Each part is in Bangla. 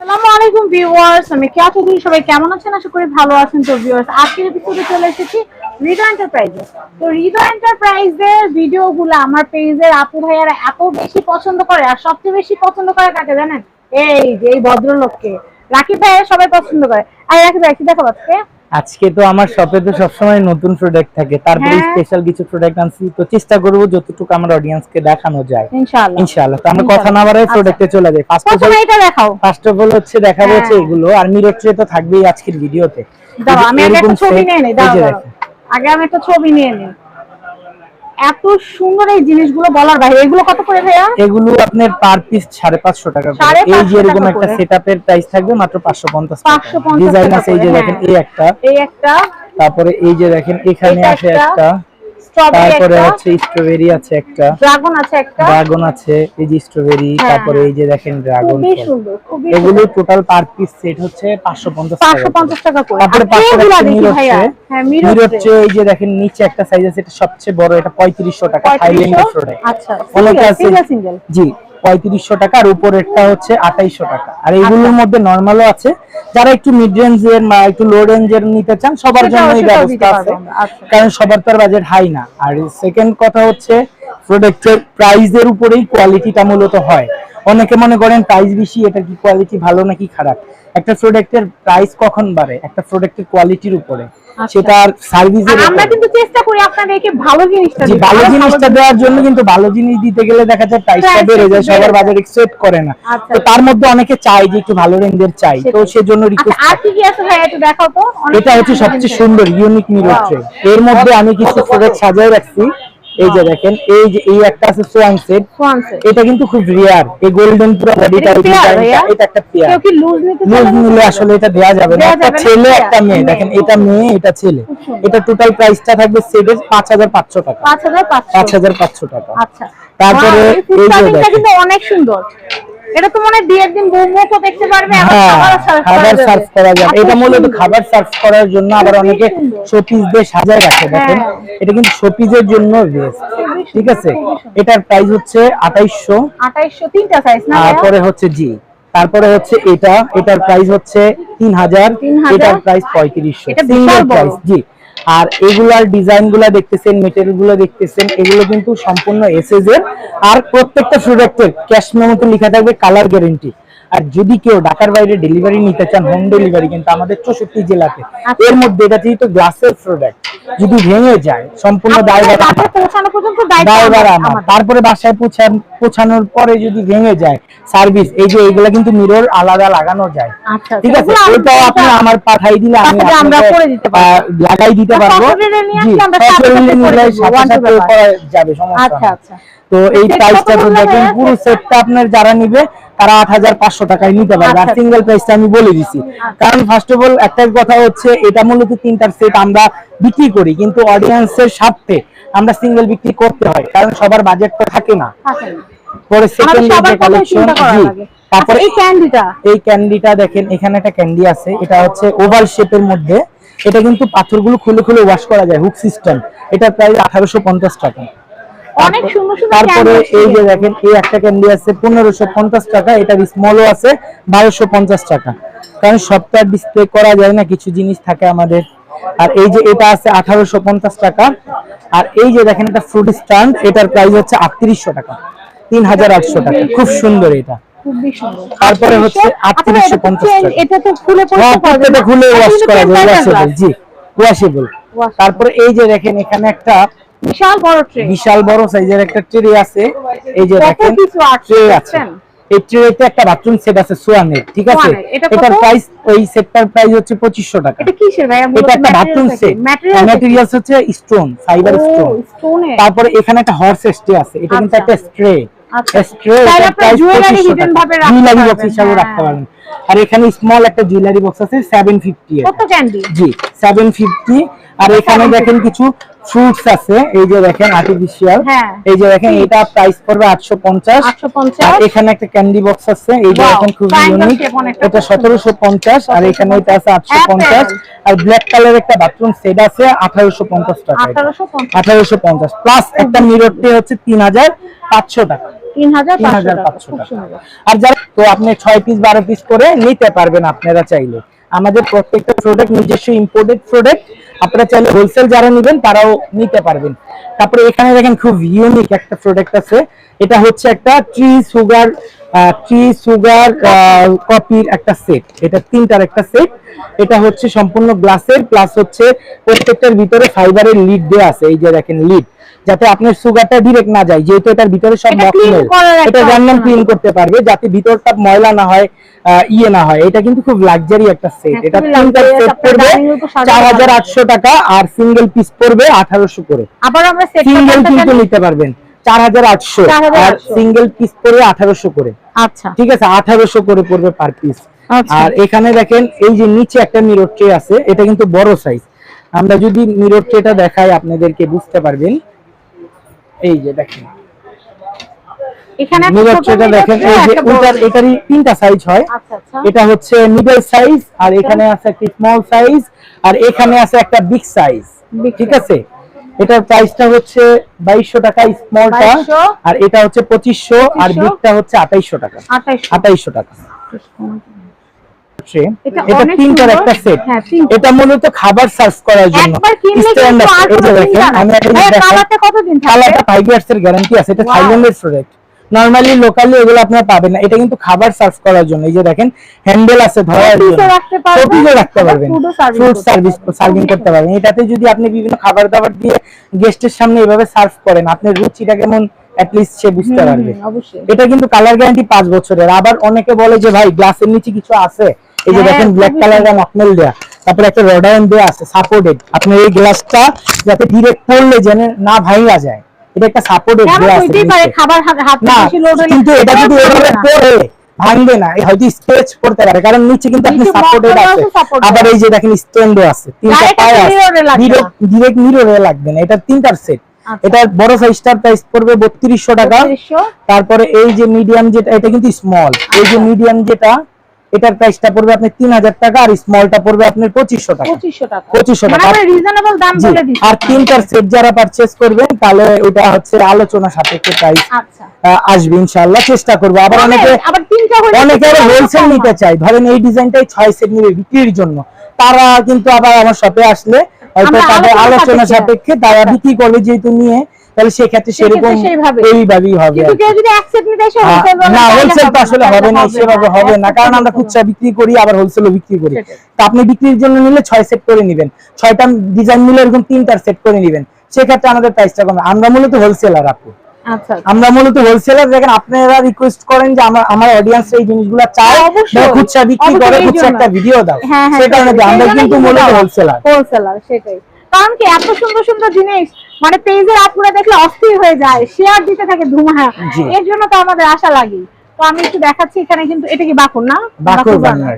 আসসালামু ভিউয়ার্স, আমি সবাই কেমন আছেন? আশা করি ভালো আছেন। তো ভিউয়ার্স, আজকের এপিসোডে চলে এসেছি এন্টারপ্রাইজে তো এন্টারপ্রাইজের ভিডিওগুলো আমার পেজের আপু ভাইয়ারা এত বেশি পছন্দ করে, আর সবচেয়ে বেশি পছন্দ করে কাকে জানেন? এই যে, এই ভদ্রলোককে। রাখি ভাইয়া সবাই পছন্দ করে। আর রাকিব ভাই কি দেখো আজকে। আজকে তো আমার শপে তো সবসময় নতুন প্রোডাক্ট থাকে। তারপরে হ্যাঁ। স্পেশাল কিছু প্রোডাক্ট আনছি। তো চেষ্টা করব যতটুকু আমার অডিয়েন্সকে দেখানো যায়। ইনশাআল্লাহ। ইনশাআল্লাহ। তো আমরা কথা না বাড়াই। প্রোডাক্টে চলে যাই। ফার্স্ট অফ প্রথমে এটা দেখাও। ফার্স্ট অফ অল হচ্ছে দেখাবো হ্যাঁ। হচ্ছে এগুলো। আর মিরর ট্রে তো থাকবেই আজকের ভিডিওতে দাও আমি আগে একটা ছবি নিয়ে নেই দাও। আগে আমি একটা ছবি নিয়ে নিই এত সুন্দর এই জিনিসগুলো বলার বাইরে। এগুলো কত করে ভাইয়া? এগুলো আপনার পার পিস সাড়ে পাঁচশো টাকা করে। এই যে এরকম একটা। সেটআপের প্রাইস থাকবে মাত্র পাঁচশো পঞ্চাশ 550 ডিজাইন আছে এই যে দেখেন হ্যাঁ। এই একটা। এই একটা। তারপরে এই যে দেখেন এখানে আসে আছে একটা, তারপরে আছে হচ্ছে স্ট্রবেরি আছে একটা ড্রাগন আছে একটা। ড্রাগন আছে এই যে স্ট্রবেরি হ্যাঁ, তারপরে এই যে দেখেন ড্রাগন এগুলো টোটাল পার পিস সেট হচ্ছে 550 টাকা 550 টাকা করে। তারপরে আর পাঁচশো ট্রেগুলা টাকা দেখি মিরর। হ্যাঁ, মিরর। ট্রে এই যে দেখেন নিচে একটা সাইজ আছে এটা সবচেয়ে বড় এটা 3500 টাকা থাইল্যান্ডের 3500 প্রোডাক্ট আচ্ছা অনেক আছে। সিঙ্গেল জি। 3500 টাকা আর উপরেরটা হচ্ছে 2800 টাকা। আর আচ্ছা। এইগুলোর মধ্যে নরমালও আছে। যারা একটু মিড রেঞ্জের বা একটু লো রেঞ্জের নিতে চান সবার জন্য এই ব্যবস্থা আছে। আচ্ছা। কারণ সবার তো বাজেট হাই না। আর সেকেন্ড কথা হচ্ছে প্রোডাক্টের প্রাইসের উপরেই কোয়ালিটিটা মূলত হয়। অনেকে মনে করেন প্রাইস বেশি এটা কি কোয়ালিটি ভালো নাকি খারাপ? একটা প্রোডাক্টের প্রাইস কখন বাড়ে? একটা প্রোডাক্টের কোয়ালিটির উপরে। আচ্ছা। সেটার সার্ভিসের আমরা কিন্তু চেষ্টা করি আপনাদেরকে ভালো জিনিসটা। ভালো জিনিসটা দেওয়ার জন্য কিন্তু ভালো জিনিস দিতে গেলে দেখা যায় প্রাইসটা বেড়ে যায় সবার বাজার এক্সপেক্ট করে না। আচ্ছা। তো তার মধ্যে অনেকে চাই যে একটু ভালো রেঞ্জের চাই তো সেজন্য আচ্ছা, রিকোয়েস্ট আর কি কি আছে ভাই একটু দেখাও তো? এটা হচ্ছে সবচেয়ে সুন্দর ইউনিক মিরর ট্রে এর মধ্যে আমি কিছু প্রোডাক্ট সাজিয়ে রাখছি। এই যে দেখেন এই যে এই একটা আছে সোয়ান সেট। এটা কিন্তু খুব রিয়ার এই গোল্ডেন পুরো বডিটা এটা একটা পেয়ার। কেউ কি লুজ নিতে লুজ নিলে আসলে এটা দেয়া যাবে না। একটা ছেলে একটা মেয়ে। দেখেন এটা মেয়ে এটা ছেলে। এটা টোটাল প্রাইসটা থাকবে সেটের পাঁচ হাজার পাঁচশো টাকা। 5500 পাঁচ হাজার পাঁচশো টাকা। আচ্ছা। তারপরে এই যে দেখেন। অনেক সুন্দর। এটা তো মনে হয় বিয়ের দিন দেখতে পারবে হ্যাঁ খাবার। সার্ভ করা যাবে। এটা মূলত খাবার সার্ভ করার জন্য আবার অনেকে। শোপিস দিয়ে সাজায় রাখে দেখেন। এটা কিন্তু শোপিসের জন্য বেস্ট ঠিক আছে? এটার প্রাইস হচ্ছে আঠাইশশো। 2800 তিনটা সাইজ না তারপরে হচ্ছে জি তারপরে হচ্ছে এটা। এটার প্রাইস হচ্ছে তিন হাজার। 3000 এটার প্রাইস পঁয়ত্রিশশো। এটা সিঙ্গেল বিশাল প্রাইস জি। আর এগুলার ডিজাইনগুলা দেখতেছেন মেটেরিয়ালগুলো দেখতেছেন, এগুলো কিন্তু সম্পূর্ণ এসএস এর আর প্রত্যেকটা প্রোডাক্টের ক্যাশ মেমোতে লেখা থাকবে কালার গ্যারেন্টি আর যদি কেউ ঢাকার বাইরে ডেলিভারি নিতে চান হোম ডেলিভারি কিন্তু আমাদের চৌষট্টি জেলাতে। আচ্ছা। এর মধ্যে এটা যেহেতু গ্লাসের প্রোডাক্ট যদি ভেঙে যায় সম্পূর্ণ দায়ভার আমার- তারপরে বাসায় পৌঁছানোর পরে যদি ভেঙে যায় সার্ভিস এই যে এগুলা কিন্তু মিরর আলাদা লাগানো যায়। আচ্ছা, ঠিক আছে? ওটাও আপনি আমার পাঠাই দিলে আমি লাগাই দিতে পারব। যাবে সমস্যা আচ্ছা তো এই সেট প্রাইসটা তো দেখেন পুরো সেটটা আপনার যারা নিবে তারা আট হাজার পাঁচশো টাকায় নিতে পারবে। আর আচ্ছা, সিঙ্গেল প্রাইসটা আমি বলে দিছি। কারণ ফার্স্ট অফ অল একটা কথা হচ্ছে এটা মূলত তিনটার সেট আমরা বিক্রি করি কিন্তু অডিয়েন্সের স্বার্থে আমরা সিঙ্গেল বিক্রি করতে হয় কারণ সবার বাজেট তো থাকে না। পরে সেকেন্ড কালেকশন লাগে। তারপরে আচ্ছা, এই ক্যান্ডিটা এই ক্যান্ডিটা দেখেন এখানে একটা ক্যান্ডি আছে এটা হচ্ছে ওভাল শেপের মধ্যে। এটা কিন্তু পাথরগুলো খুলে খুলে ওয়াশ করা যায় হুক সিস্টেম এটা প্রায় আঠারোশো পঞ্চাশ টাকা। অনেক সুন্দর সুন্দর তারপরে এই যে দেখেন এই একটা ক্যান্ডি আছে পনেরোশো পঞ্চাশ টাকা এটার স্মলও আছে বারোশো পঞ্চাশ টাকা। কারণ সবটা ডিসপ্লে করা যায় না কিছু জিনিস থাকে আমাদের। আর এই যে এটা আছে আঠারোশো পঞ্চাশ টাকা। আর এই যে দেখেন এটা ফ্রুট স্ট্যান্ড এটার প্রাইস হচ্ছে আটত্রিশশো টাকা তিন হাজার আটশো টাকা। খুব সুন্দর এটা। তারপরে হচ্ছে আচ্ছা, 3850 এটা তো টাকা। এটা তো খুলে পড়তে হ্যাঁ, পারবে। খুলে ওয়াশ করা যায়। জি ওয়াশেবল তারপরে এই যে দেখেন এখানে একটা বিশাল বড় ট্রে। বিশাল বড় সাইজের একটা ট্রে আছে। এই যে দেখেন কিছু ট্রে আছে। এই ট্রেতে একটা বাথরুম সেট আছে সোয়ানের ঠিক আছে? এটার প্রাইস ওই সেটটার প্রাইস হচ্ছে পঁচিশশো টাকা। এটা কিসের ভাই এটা একটা বাথরুম সেট ম্যাটেরিয়াল ম্যাটেরিয়ালস হচ্ছে স্টোন ফাইবার স্টোন তারপরে এখানে একটা হর্স স্টে আছে। এটা কিন্তু আচ্ছা। একটা স্ট্রে। স্ট্রে hidden ভাবে রাখতে জুয়েলারি পারবেন, হ্যাঁ। রাখতে পারবেন। আর এখানে স্মল একটা জুয়েলারি বক্স আছে সেভেন ফিফটি কত ক্যান্ডি জি সেভেন ফিফটি আর এখানে দেখেন কিছু ফ্রুটস আছে এই যে দেখেন আর্টিফিশিয়াল হ্যাঁ। এই যে দেখেন এটা প্রাইস পড়বে আটশো পঞ্চাশ। 850 আর এখানে একটা ক্যান্ডি বক্স আছে এই যে দেখেন খুব ইউনিক এটা খুব সুন্দর। সতেরোশো পঞ্চাশ আর এখানে এটা আছে আটশো পঞ্চাশ। Apple। আর ব্ল্যাক কালার একটা বাথরুম সেট আছে আঠারোশো পঞ্চাশ টাকা আঠারোশো পঞ্চাশ। আঠারোশো পঞ্চাশ। প্লাস একটা মিরর টে হচ্ছে তিন হাজার পাঁচশো টাকা। আর যারা তো আপনি ছয় পিস বারো পিস করে নিতে পারবেন আপনারা চাইলে। আমাদের প্রত্যেকটা প্রোডাক্ট নিজস্ব ইম্পোর্টেড প্রোডাক্ট আপনারা চাইলে হোলসেল যারা নেবেন তারাও নিতে পারবেন। তারপরে এখানে দেখেন খুব ইউনিক একটা প্রোডাক্ট আছে। এটা হচ্ছে একটা ট্রি সুগার ট্রি সুগার কপির একটা সেট এটা তিনটার একটা সেট এটা হচ্ছে সম্পূর্ণ গ্লাসের প্লাস হচ্ছে প্রত্যেকটার ভিতরে ফাইবারের লিড দেওয়া আছে। এই যে দেখেন লিড যাতে আপনার সুগারটা ডিরেক্ট না যায় যেহেতু এটার ভিতরে সব একটা এটা র্যান্ডম ক্লিন করতে পারবে যাতে ভিতরটা ময়লা না হয় ইয়ে না হয়। এটা কিন্তু খুব লাক্সারি একটা সেট হ্যাঁ, এটা তিনটা সেট পড়বে dining room তো সাজানো চার হাজার আটশো টাকা আর সিঙ্গেল পিস পড়বে আঠারোশো করে। আবার আমরা সেট সিঙ্গেল কিন্তু নিতে পারবেন। চার হাজার আটশো 4,800 আর সিঙ্গেল পিস পড়বে আঠারোশো করে। আচ্ছা। ঠিক আছে আঠারোশো করে পড়বে পার পিস আচ্ছা। আর এখানে দেখেন এই যে নিচে একটা মিরর ট্রে আছে এটা কিন্তু বড় সাইজ আমরা যদি মিরর ট্রেটা দেখাই আপনাদেরকে বুঝতে পারবেন। এই যে দেখেন। এখানে একটা মিরর ছোট ট্রেটা mirror দেখেন এই যে ওটার এটারই তিনটা সাইজ হয়। আচ্ছা আচ্ছা। এটা হচ্ছে মিডল সাইজ আর এখানে আছে একটা স্মল সাইজ আর এখানে আছে একটা বিগ সাইজ ঠিক আছে? এটার প্রাইসটা হচ্ছে টাকা স্মলটা 2200 আর এটা হচ্ছে পঁচিশশো আর বিগটা হচ্ছে আঠাইশশো টাকা। আঠাইশ আঠাইশশো টাকা। ট্রে। এটা তিনটার একটা সেট হ্যাঁ, এটা মূলত খাবার সার্ভ করার জন্য। কালারটা কতদিন কালারটা ইয়ার্স এর গ্যারান্টি আছে। এটা থাইল্যান্ডের প্রোডাক্ট নরমালি লোকালি এগুলো আপনারা পাবেন না। এটা কিন্তু খাবার সার্ভ করার জন্য। এই যে দেখেন হ্যান্ডেল আছে ধরার জন্য। রাখতে পারবেন, রাখতে পারবেন। ফুড সার্ভিস সার্ভিং করতে পারবেন। এটাতে যদি আপনি বিভিন্ন খাবার দাবার দিয়ে গেস্টের সামনে এভাবে সার্ভ করেন আপনার রুচিটা কেমন? অ্যাটলিস্ট সে বুঝতে পারবে। এটা কিন্তু কালার গ্যারান্টি পাঁচ বছরের। আবার অনেকে বলে যে ভাই গ্লাসের নিচে কিছু আছে? এই যে হ্যাঁ, দেখেন ব্ল্যাক খুবই কালারের মকমেল দেয়া। তারপরে একটা রডায়ন দেয়া আছে সাপোর্টেড আপনার এই গ্লাসটা যাতে ডিরেক্ট পড়লে যেন না ভাঙা যায়। এটা একটা সাপোর্টেড দেয়া আছে খাবার হাত বেশি লোড হলে কিন্তু এটা যদি এভাবে পড়ে ভাঙবে না। এই হয়তো স্কেচ করতে পারে কারণ নিচে কিন্তু আপনি সাপোর্টেড আছে। আবার এই যে দেখেন স্ট্যান্ডও আছে তিনটা পায়ে আছে। ডিরেক্ট মিররে লাগবে না। এটা তিনটার সেট আচ্ছা। এটা বড় সাইজটার প্রাইস পড়বে বত্রিশশো টাকা। 3200 তারপরে এই যে মিডিয়াম যেটা এটা কিন্তু স্মল এই যে আচ্ছা। মিডিয়াম যেটা এটার প্রাইসটা পড়বে আপনার তিন হাজার টাকা আর স্মলটা পড়বে আপনার পঁচিশশো টাকা। 2500 টাকা। 2500 মানে টাকা। রিজনেবল দাম বলে দিচ্ছি। আর তিনটার সেট যারা পারচেজ করবেন তাহলে ওটা হচ্ছে আলোচনা সাপেক্ষে প্রাইস আচ্ছা। আসবে ইনশাআল্লাহ চেষ্টা করব। আবার অনেকে আবার তিনটা হলে অনেকে আবার হোলসেল নিতে চায়। ধরেন এই ডিজাইনটাই ছয় সেট নিবে বিক্রির জন্য। তারা কিন্তু আবার আমার শপে আসলে হয়তো তাদের আলোচনা সাপেক্ষে। সাপেক্ষে তারা বিক্রি করবে যেহেতু নিয়ে তাহলে সেক্ষেত্রে সেরকম এইভাবেই হবে না হোলসেল তো আসলে হবে না সেভাবে হবে না। কারণ আমরা খুচরা বিক্রি করি আবার হোলসেলও বিক্রি করি। তো আপনি বিক্রির জন্য নিলে ছয় সেট করে নেবেন। ছয়টা ডিজাইন নিলে এরকম তিনটার সেট করে নেবেন। সেক্ষেত্রে আমাদের প্রাইসটা কমে। আমরা মূলত হোলসেলার আপু। আচ্ছা আমরা মূলত হোলসেলার দেখেন আপনারা রিকোয়েস্ট করেন যে আমার আমার অডিয়েন্স এই জিনিসগুলো চায় অবশ্যই। খুচরা বিক্রি করে খুচরা একটা ভিডিও দাও। হ্যাঁ হ্যাঁ কারণে আমরা কিন্তু মূলত। হোলসেলার হোলসেলার সেটাই। কারণ কি এত সুন্দর সুন্দর জিনিস মানে পেজের আপুরা দেখলে অস্থির হয়ে যায় শেয়ার দিতে থাকে ধুমা এর জন্য তো আমাদের আশা লাগে তো আমি একটু দেখাচ্ছি এখানে কিন্তু এটা কি বাকুর না? বাকুর বানার।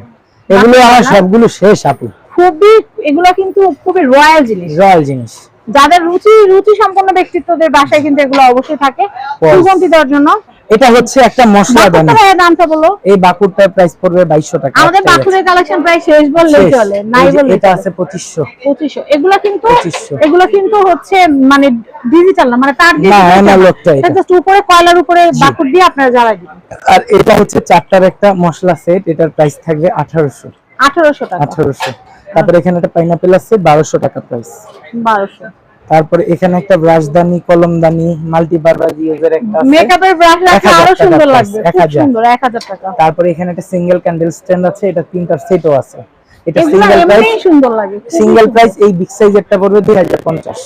এগুলো আমার সবগুলো শেষ আপু। খুবই এগুলো কিন্তু খুবই রয়্যাল জিনিস। রয়্যাল জিনিস। যাদের রুচি রুচি সম্পন্ন ব্যক্তিত্বদের বাসায় কিন্তু এগুলো অবশ্যই থাকে. সুগন্ধি দেওয়ার জন্য। এটা হচ্ছে একটা মশলা দানি দামটা বলো। এই বাকুরটার প্রাইস পড়বে বাইশশো টাকা। আমাদের বাকুরের কালেকশন প্রায় শেষ বললেই চলে নাই বললে এটা আছে পঁচিশশো। পঁচিশশো। এগুলো কিন্তু 2500 এগুলো কিন্তু হচ্ছে মানে ডিজিটাল না মানে তার না, analog এটা। জাস্ট উপরে কয়লার উপরে বাকুর দিয়ে আপনারা জ্বালাই দিবেন। আর এটা হচ্ছে চারটার একটা মশলা সেট এটার প্রাইস থাকবে আঠারোশো। আঠারোশো টাকা। আঠারোশো। তারপরে এখানে একটা পাইনাপেল আছে বারোশো টাকা প্রাইস বারোশো। তারপরে এখানে একটা ব্রাশদানি কলমদানি ইউজের একটা মেকআপের ব্রাশ 1000 আরও সুন্দর লাগবে। খুব সুন্দর এক হাজার টাকা। তারপরে এখানে একটা সিঙ্গেল ক্যান্ডেল স্ট্যান্ড আছে এটা তিনটার সেটও আছে। এটা সিঙ্গেল প্রাইস সুন্দর লাগে সিঙ্গেল প্রাইস এই বিগ সাইজেরটা পড়বে দুই হাজার পঞ্চাশ।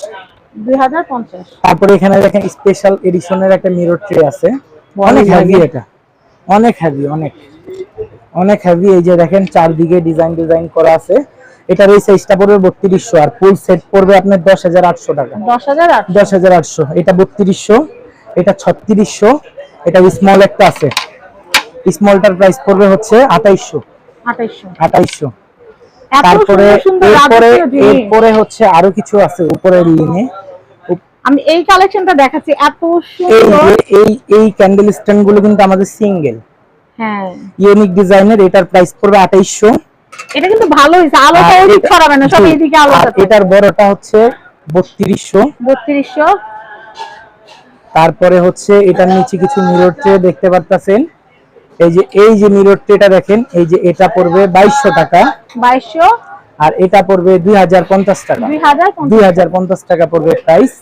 দুই হাজার পঞ্চাশ। তারপরে এখানে দেখেন স্পেশাল এডিশনের একটা মিরর ট্রে আছে। অনেক হেভি এটা। অনেক হেভি অনেক। অনেক হেভি এই যে দেখেন চারদিকে ডিজাইন ডিজাইন করা আছে। এটার এই সাইজটা পড়বে বত্রিশশো আর ফুল সেট পড়বে আপনার দশ হাজার আটশো টাকা। দশ হাজার আটশো? এটা বত্রিশশো এটা ছত্রিশশো এটা স্মল একটা আছে। স্মলটার প্রাইস পড়বে হচ্ছে আঠাইশশো। আঠাইশশো। তারপরে এরপরে এরপরে হচ্ছে আরও কিছু আছে উপরের লিনে আমি এই কালেকশনটা দেখাচ্ছি এত সুন্দর। এই এই ক্যান্ডেল স্ট্যান্ডগুলো কিন্তু আমাদের সিঙ্গেল হ্যাঁ। ইউনিক ডিজাইনের এটার প্রাইস পড়বে আঠাইশশো। এটা কিন্তু ভালো হয়েছে আলোটা ওদিক ছড়াবে না সব এইদিকে আলোটা এটার বড়টা হচ্ছে বত্রিশশো। বত্রিশশো। তারপরে হচ্ছে এটার নিচে কিছু মিরর ট্রে দেখতে পারতাছেন। এই যে এই যে মিরর ট্রেটা দেখেন এই যে এটা পড়বে বাইশশো টাকা। বাইশশো। আর এটা পড়বে দুই হাজার পঞ্চাশ টাকা। দুই হাজার দুই হাজার পঞ্চাশ টাকা পড়বে প্রাইস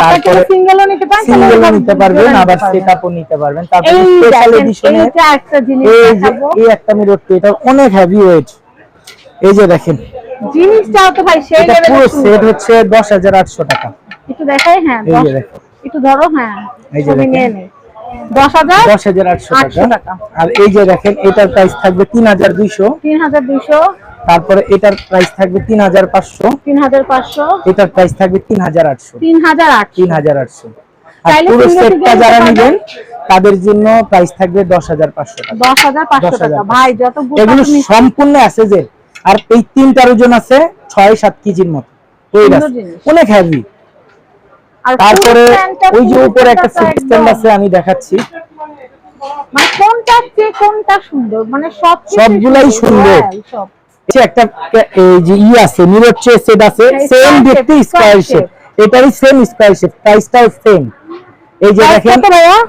তারপরে সিঙ্গেলও নিতে পারবেন সিঙ্গেলও এই যে দেখেন জিনিসটাও তো ভাই সেই লেভেলে পুরো সেট হচ্ছে 10800 টাকা। একটু এই যে দেখেন। 10800 টাকা। আর এই যে দেখেন এটার প্রাইস থাকবে তারপরে এটার প্রাইস থাকবে তিন হাজার পাঁচশো। তিন হাজার পাঁচশো। এটার প্রাইস থাকবে তিন হাজার আটশো। তিন হাজার আটশো। তিন হাজার আটশো। আর পুরো সেটটা যারা নেবেন তাদের জন্য প্রাইস থাকবে দশ হাজার পাঁচশো দশ হাজার পাঁচশো টাকা। ভাই যত এগুলো সম্পূর্ণ অ্যাসেজের আর এই তিনটার ওজন আছে ছয় সাত কেজির মতো। আছে। অনেক হেভি তারপরে ওই যে উপরে একটা সিট স্ট্যান্ড আছে আমি দেখাচ্ছি। মানে কোনটা কোনটা সুন্দর? মানে সব সবগুলাই সুন্দর। সব এই যে একটা এই যে ই আছে মিরর ট্রে সেট আছে সেম দেখতে স্কয়ার শেপ এটারই সেম স্কয়ার শেপ প্রাইসটাও সেম এই যে দেখেন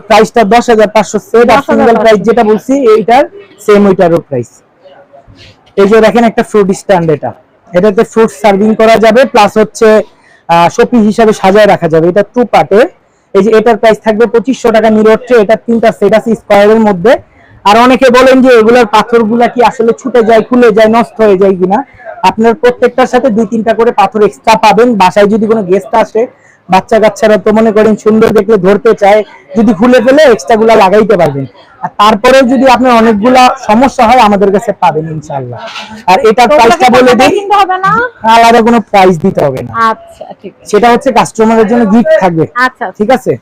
প্রাইসটা দশ হাজার পাঁচশো সেট আর সিঙ্গেল প্রাইস যেটা বলছি এইটার সেম ওইটারও প্রাইস এই যে দেখেন একটা ফ্রুট স্ট্যান্ড এটা। এটাতে ফ্রুট সার্ভিং করা যাবে প্লাস হচ্ছে শপি হিসাবে সাজায় রাখা যাবে। এটা টু পার্টের এই যে এটার প্রাইস থাকবে পঁচিশশো টাকা হচ্ছে এটা তিনটা সেট আছে স্কোয়ারের মধ্যে। আর অনেকে বলেন যে এগুলোর পাথরগুলা কি আসলে ছুটে যায় খুলে যায় নষ্ট হয়ে যায় কিনা? আপনার প্রত্যেকটার সাথে দুই তিনটা করে পাথর এক্সট্রা পাবেন। বাসায় যদি কোনো গেস্ট আসে বাচ্চা কাচ্চারা তো মনে করেন সুন্দর দেখলে ধরতে চায় যদি খুলে ফেলে এক্সট্রা গুলা লাগাইতে পারবেন। আর তারপরেও যদি আপনার অনেকগুলা সমস্যা হয় আমাদের কাছে পাবেন ইনশাআল্লাহ। আর এটার প্রাইসটা বলে দিই হবে না? আলাদা কোনো প্রাইস দিতে হবে না। আচ্ছা ঠিক সেটা হচ্ছে কাস্টমারের জন্য গিফট থাকবে। আচ্ছা। ঠিক আছে?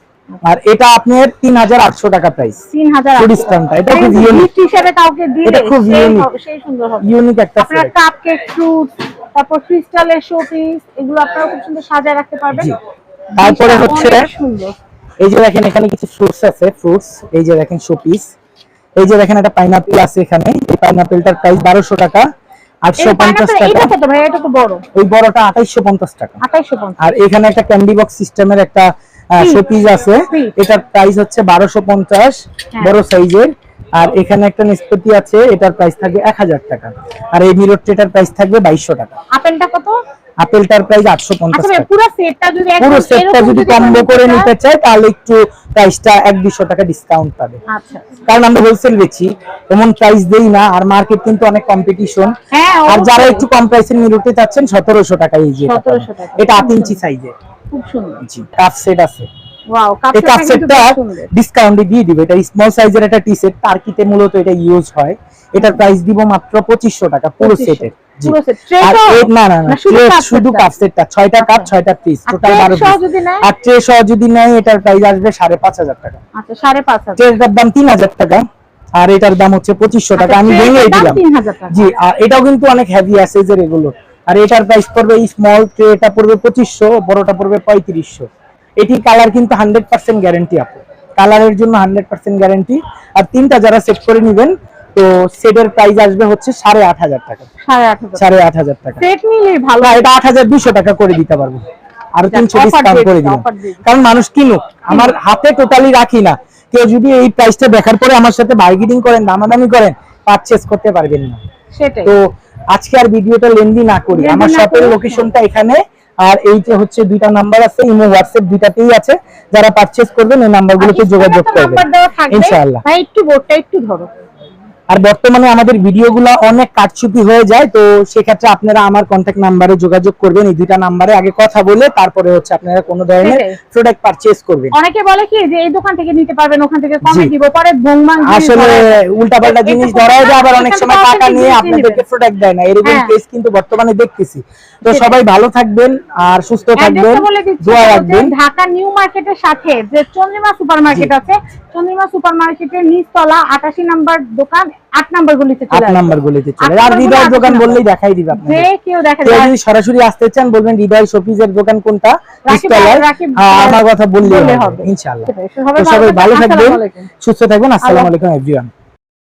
আর এটা আপনার তিন হাজার আটশো টাকা প্রাইস তিন হাজার এটা খুব ইউনিক হিসেবে কাউকে দিলে এটা খুব সেই সেই সুন্দর হবে। ইউনিক একটা আপনার কাপ কেক ফ্রুট তারপর ক্রিস্টালের শো এগুলো আপনারা খুব সুন্দর সাজায় রাখতে পারবেন। তারপরে হচ্ছে এই যে দেখেন এখানে কিছু ফ্রুটস আছে ফ্রুটস এই যে দেখেন শোপিস এই যে দেখেন একটা পাইনাপেল আছে এখানে। এই পাইনাপেলটার প্রাইস বারোশো টাকা আটশো এই পঞ্চাশ pineapple- টাকা। এটা কত ভাই? এটা তো বড়। ওই বড়টা আঠাইশো পঞ্চাশ টাকা। আঠাইশো পঞ্চাশ। আর এখানে একটা ক্যান্ডি বক্স সিস্টেমের একটা Piece. শোপিস আছে। এটার প্রাইস হচ্ছে বারোশো পঞ্চাশ হ্যাঁ। বড় সাইজের আর এখানে একটা নিষ্পত্তি আছে এটার প্রাইস থাকবে এক হাজার টাকা। আর এই মিরর ট্রেটার প্রাইস থাকবে বাইশশো টাকা। আপেলটা কত? আপেলটার প্রাইস আটশো পঞ্চাশ আচ্ছা পুরো সেটটা যদি পুরো সেটটা যদি কম্বো করে নিতে চায় তাহলে একটু প্রাইসটা এক দুশো টাকা ডিসকাউন্ট পাবে। আচ্ছা। কারণ আমরা হোলসেল বেচি এমন প্রাইস দেই না। আর মার্কেট কিন্তু অনেক কম্পিটিশন হ্যাঁ আর যারা একটু কম প্রাইসের চাচ্ছেন সতেরোশো টাকা এই যে এটা 1700 এটা আট ইঞ্চি সাইজের খুব সুন্দর। জি কাপ সেট আছে। ওয়াও কাপ সেটটা ডিসকাউন্টে দিয়ে দিবে। এটা স্মল সাইজের একটা টি সেট টার্কিতে মূলত এটা ইউজ হয়। এটার প্রাইস দিব মাত্র পঁচিশশো টাকা পুরো সেটের। না না শুধু? কাপ সেটটা। কাপ আচ্ছা। পিস আর টোটাল যদি নেয়? আর ট্রে সহ যদি নেয় এটার প্রাইস আসবে সাড়ে পাঁচ হাজার টাকা। আচ্ছা ট্রেটার দাম তিন হাজার টাকা আর এটার দাম হচ্ছে পঁচিশশো টাকা। আচ্ছা, আমি ভেঙে দিলাম। জি আর এটাও কিন্তু অনেক হেভি অ্যাসেজের এগুলো। আর এটার প্রাইস পড়বে স্মল ট্রেটা পড়বে পঁচিশশো বড়টা পড়বে পঁয়ত্রিশশো। এটির কালার কিন্তু হান্ড্রেড পার্সেন্ট গ্যারেন্টি আপু। কালারের জন্য হান্ড্রেড পার্সেন্ট গ্যারেন্টি আর তিনটা যারা সেট করে নেবেন তো সেটের প্রাইস আসবে হচ্ছে সাড়ে আট হাজার টাকা। সাড়ে আট হাজার। টাকা। সেট নিলেই ভালো। এটা আট হাজার দুশো টাকা করে দিতে পারব। আরও তিনশো ডিসকাউন্ট করে দিলাম। কারণ মানুষ কিনুক। আমার হাতে টোটালি রাখি না। কেউ যদি এই প্রাইসটা দেখার পরে আমার সাথে বার্গেনিং করেন দামাদামি করেন পারচেস করতে পারবেন না। সেটাই। তো আজকে আর ভিডিওটা লেন্দি না করি। আমার শপের লোকেশনটা এখানে। আর এই যে হচ্ছে দুইটা নাম্বার আছে ইমো হোয়াটসঅ্যাপ দুইটাতেই আছে। যারা পারচেজ করবেন এই নাম্বারগুলোতে যোগাযোগ করবেন। ইনশাআল্লাহ। ভাই একটু বোর্ডটা একটু ধরো। আর বর্তমানে আমাদের ভিডিওগুলো অনেক কাটছুপি হয়ে যায় তো সেক্ষেত্রে আপনারা আমার কন্ট্যাক্ট নাম্বারে যোগাযোগ করবেন। এই দুইটা নাম্বারে আগে কথা বলে তারপরে হচ্ছে আপনারা কোনো ধরনের প্রোডাক্ট পারচেজ করবেন। অনেকে বলে কি যে এই দোকান থেকে নিতে পারবেন ওখান থেকে কমে। দিব পরে ভুংমাং জিনিস আসলে ধরায়। উল্টাপাল্টা জিনিস তো ধরা যায় আবার অনেক সময় টাকা নিয়ে আপনাদেরকে প্রোডাক্ট দেয় না। এরকম হ্যাঁ। কেস কিন্তু বর্তমানে দেখতেছি। তো সবাই ভালো থাকবেন আর সুস্থ থাকবেন। অ্যাড্রেসটা বলে দোয়া রাখবেন। ঢাকা নিউ মার্কেটের সাথে যে চন্দ্রিমা সুপার মার্কেট আছে চন্দ্রিমা সুপার মার্কেটের নিচতলা আটাশি নাম্বার দোকান আট নাম্বার গলিতে আট চলে। নাম্বার গুলিতে চলে। আর হৃদয়ের দোকান বললেই দেখাই দিবে যে কেউ দেখা যায়। যদি সরাসরি আসতে চান বলবেন হৃদয় শপিজের দোকান কোনটা? নিচতলায়। হ্যাঁ, আমার কথা বললেই বললে হবে। ইনশাআল্লাহ। সবাই ভালো থাকবেন। সুস্থ থাকবেন। আসসালামু আলাইকুম। এভরিওয়ান